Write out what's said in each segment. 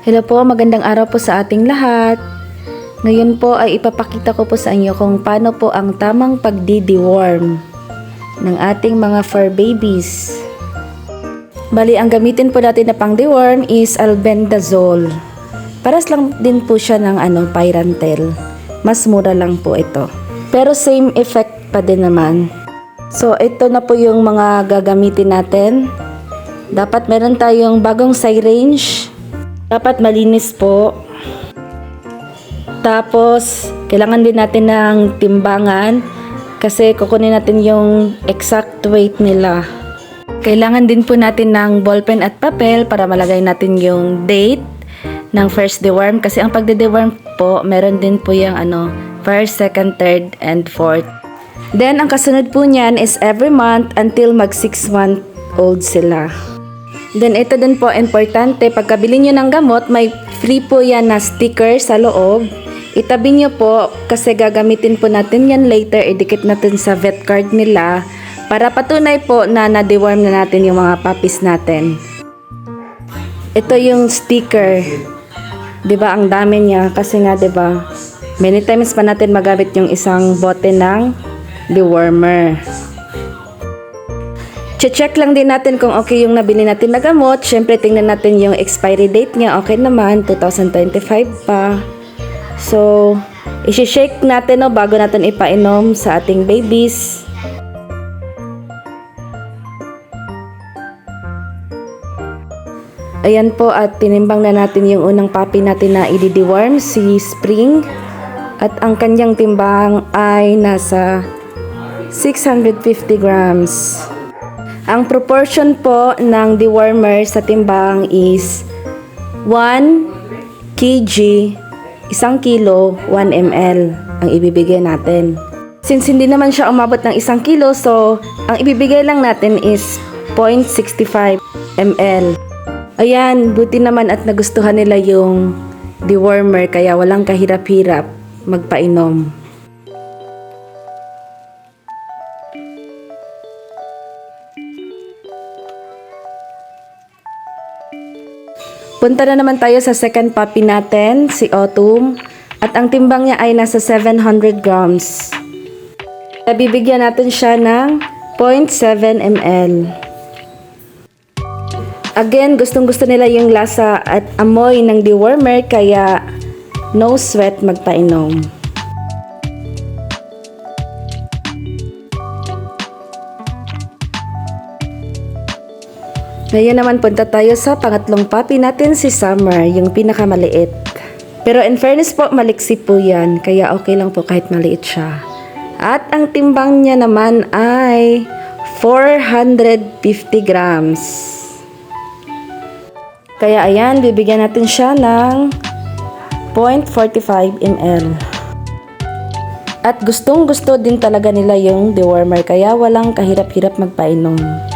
Hello po, magandang araw po sa ating lahat. Ngayon po ay ipapakita ko po sa inyo kung paano po ang tamang pagdi-deworm ng ating mga fur babies. Bali, ang gamitin po natin na pang deworm is albendazole. Paras lang din po siya ng ano, pyrantel. Mas mura lang po ito. Pero same effect pa din naman. So, ito na po yung mga gagamitin natin. Dapat meron tayong bagong syringe. Dapat malinis po. Tapos, kailangan din natin ng timbangan kasi kukunin natin yung exact weight nila. Kailangan din po natin ng ballpen at papel para malagay natin yung date ng first deworm kasi ang pagde-deworm po, meron din po yung ano, first, second, third, and fourth. Then, ang kasunod po niyan is every month until mag 6 month old sila. Then, ito din po, importante, pagkabili nyo ng gamot, may free po yan na sticker sa loob. Itabi nyo po, kasi gagamitin po natin yan later, idikit natin sa vet card nila, para patunay po na na-deworm na natin yung mga puppies natin. Ito yung sticker. 'Di ba ang dami niya kasi nga 'di ba? Many times pa natin magamit yung isang bote ng dewormer. Che-check lang din natin kung okay yung nabili natin na gamot. Siyempre, tingnan natin yung expiry date niya. Okay naman, 2025 pa. So, isi-shake natin no, bago natin ipainom sa ating babies. Ayan po at tinimbang na natin yung unang puppy natin na i-deworm, si Spring. At ang kanyang timbang ay nasa 650 grams. Ang proportion po ng dewormer sa timbang is 1 kg, 1 kilo, 1 ml ang ibibigay natin. Since hindi naman siya umabot ng 1 kilo, so ang ibibigay lang natin is 0.65 ml. Ayan, buti naman at nagustuhan nila yung dewormer kaya walang kahirap-hirap magpainom. Punta na naman tayo sa second puppy natin, si Autumn. At ang timbang niya ay nasa 700 grams. Bibigyan natin siya ng 0.7 ml. Again, gustong gusto nila yung lasa at amoy ng dewormer kaya no sweat magpainom. Ngayon naman punta tayo sa pangatlong puppy natin si Summer, yung pinakamaliit. Pero in fairness po, maliksi po yan, kaya okay lang po kahit maliit siya. At ang timbang niya naman ay 450 grams. Kaya ayan, bibigyan natin siya ng 0.45 ml. At gustong gusto din talaga nila yung dewormer kaya walang kahirap-hirap magpainom.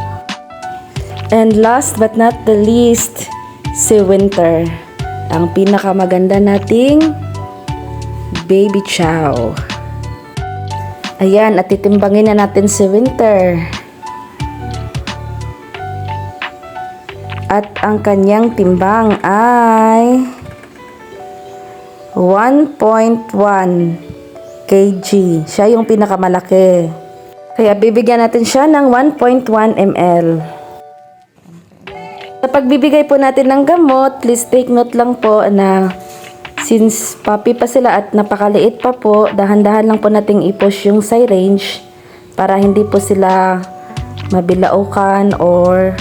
And last but not the least, si Winter. Ang pinakamaganda nating baby chow. Ayan, at titimbangin na natin si Winter. At ang kanyang timbang ay 1.1 kg. Siya yung pinakamalaki. Kaya bibigyan natin siya ng 1.1 ml. Sa pagbibigay po natin ng gamot, please take note lang po na since puppy pa sila at napakaliit pa po, dahan-dahan lang po nating i-push yung syringe para hindi po sila mabilaukan or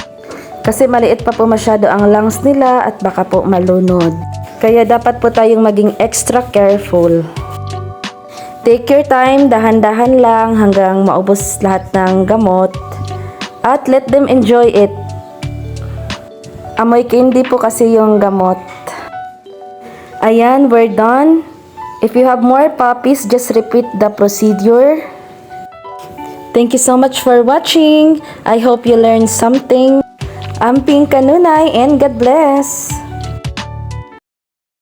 kasi maliit pa po masyado ang lungs nila at baka po malunod. Kaya dapat po tayong maging extra careful. Take your time, dahan-dahan lang hanggang maubos lahat ng gamot at let them enjoy it. Amoy candy po kasi yung gamot. Ayan, we're done. If you have more puppies, just repeat the procedure. Thank you so much for watching. I hope you learned something. I'm Pink Kanunay and God bless.